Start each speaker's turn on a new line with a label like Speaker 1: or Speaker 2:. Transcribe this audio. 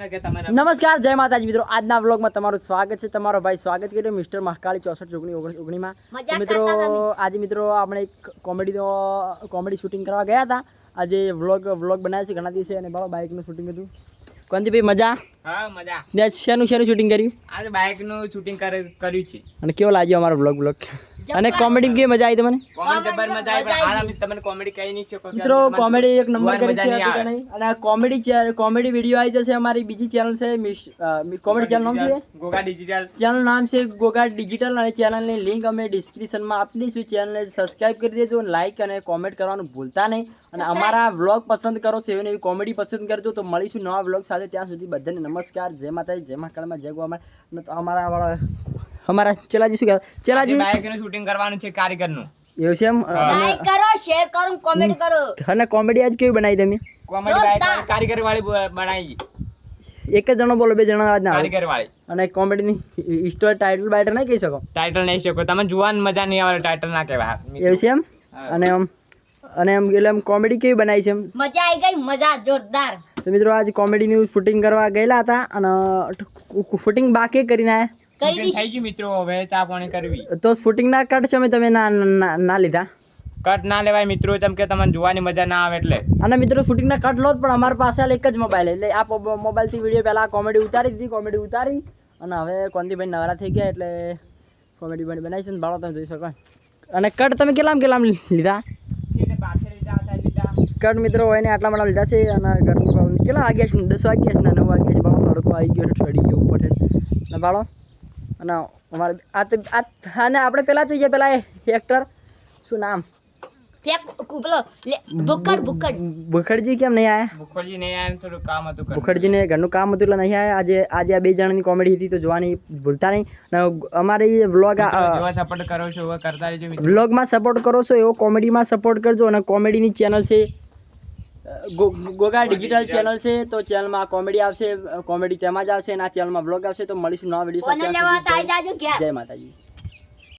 Speaker 1: નમસ્કાર જય માતાજી. મિત્રો આજના વ્લોગમાં તમારું સ્વાગત છે. તમારો ભાઈ સ્વાગત કર્યું મિસ્ટર મહાકાળી ચોસઠ ઓગણી ઓગણીસ ઓગણીમાં મિત્રો આજે મિત્રો આપણે એક કોમેડીનો કોમેડી શૂટિંગ કરવા ગયા હતા. આજે વ્લોગ વ્લોગ બનાવ્યો છે ઘણા દિવસે અને બાબા બાઇકનું શૂટિંગ હતું. કોંતીભાઈ મજા?
Speaker 2: હા મજા.
Speaker 1: ને શેનું શેનું શૂટિંગ કર્યું?
Speaker 2: આજે બાઇકનું શૂટિંગ કર્યું છે.
Speaker 1: અને કેવો લાગ્યો અમારો વ્લોગ વ્લોગ અને કોમેડી કેવી મજા આવી તમને?
Speaker 2: કોમેડી જબર મજા આવી પણ હાલ અમે તમને કોમેડી કહી નહીં શકો
Speaker 1: મિત્રો કોમેડી એક નંબર કરી છે અને કોમેડી કોમેડી વીડિયો આવી જશે અમારી બીજી ચેનલ છે કોમેડી ચેનલ નામ છે?
Speaker 2: ગોગા ડિજિટલ
Speaker 1: ચેનલ નામ છે ગોગા ડિજિટલ અને ચેનલની લિંક અમે ડિસ્ક્રિપ્શનમાં આપી દઈશું. ચેનલને સબસ્ક્રાઇબ કરી દેજો લાઇક અને કોમેન્ટ કરવાનું ભૂલતા નહીં. અને અમારા વ્લોગ પસંદ કરો છો એવી એવી કોમેડી પસંદ કરજો તો મળીશું નવા વ્લોગ સાથે. ત્યાં સુધી બધાને નમસ્કાર. જય માતાજી જય મહાકાળમાં જય ગોમાં અને તો અમારા વાળા અમારા ચેલાજી શું કહેવાય? ચેલાજી.
Speaker 2: બાઇક શૂટિંગ કરવાનું છે કારીગરનું
Speaker 1: એવું છે એમ?
Speaker 3: લાઈક કરો શેર કરો કોમેન્ટ કરો.
Speaker 1: અને કોમેડી આજ કેવી બનાવી તમે?
Speaker 2: કોમેડી કારીગર વાળી બનાવી
Speaker 1: એક જ જણો બોલો બે જણા આજ ના
Speaker 2: કારીગર વાળી
Speaker 1: અને કોમેડીની સ્ટોર ટાઇટલ બાઇટલ નહીં કહી શકો
Speaker 2: ટાઇટલ નહીં શકો તમે જોવાની મજા નહીં આવે ટાઇટલ ના કહેવાય
Speaker 1: એવું છે એમ અને આમ અને એમ એટલે આમ કોમેડી કેવી બનાવી છે એમ
Speaker 3: મજા આવી ગઈ મજા જોરદાર
Speaker 1: તો મિત્રો આજ કોમેડીનું શૂટિંગ કરવા ગયેલા હતા અને શૂટિંગ બાકી કરીને
Speaker 2: થઈ ગયું મિત્રો હવે ચા પાણી કરવી.
Speaker 1: તો શૂટિંગના કટ છે અમે તમે ના ના લીધા.
Speaker 2: કટ ના લેવાય મિત્રો જેમ કે તમને જોવાની મજા ના આવે એટલે.
Speaker 1: અને મિત્રો શૂટિંગના કટ લો જ પણ અમારી પાસે એક જ મોબાઈલ એટલે આ મોબાઈલથી વીડિયો પહેલાં કોમેડી ઉતારી દીધી કોમેડી ઉતારી. અને હવે કોંતીભાઈ નવરા થઈ ગયા એટલે કોમેડી બની બનાવી છે ને બાળો તમે જોઈ શકો. અને કટ તમે કેટલામ કેટલામ લીધા? કટ મિત્રો હોય ને આટલા બધા લીધા છે અને ઘરનું કેટલા વાગ્યા છે? દસ વાગ્યા છે ને નવ વાગ્યા છે. બાળો તડકો આવી ગયો ચડી ગયો ઉપર ને બાળો, અને અમારે આ તો આ અને આપણે પહેલાં જોઈએ, પેલા એક્ટર શું નામ?
Speaker 3: ફેક પેલો બુકડ બુકડ ભૂકડ
Speaker 1: કેમ નહીં આયા?
Speaker 2: મુખર્જી નહીં આયા થોડું કામ હતું ઘરનું.
Speaker 1: ભુખડજીને ઘરનું કામ હતું એટલે નહીં આયા. આજે આજે આ બે જણાની કોમેડી હતી તો જોવાની ભૂલતા નહીં. અમારે અમારી વ્લોગ
Speaker 2: જોવા સપોર્ટ કરો છો એવા કરતા રહેજો
Speaker 1: વ્લોગમાં સપોર્ટ કરો છો એવો કોમેડીમાં સપોર્ટ કરજો અને કોમેડીની ચેનલ છે ગોગા ડિજિટલ ચેનલ છે તો ચેનલમાં કોમેડી આવશે કોમેડી તેમાં જ આવશે અને આ ચેનલમાં વ્લોગ આવશે તો મળીશું નવા વીડિયો
Speaker 3: કોને લેવા તો આવી જાજો ઘેર.
Speaker 1: જય માતાજી.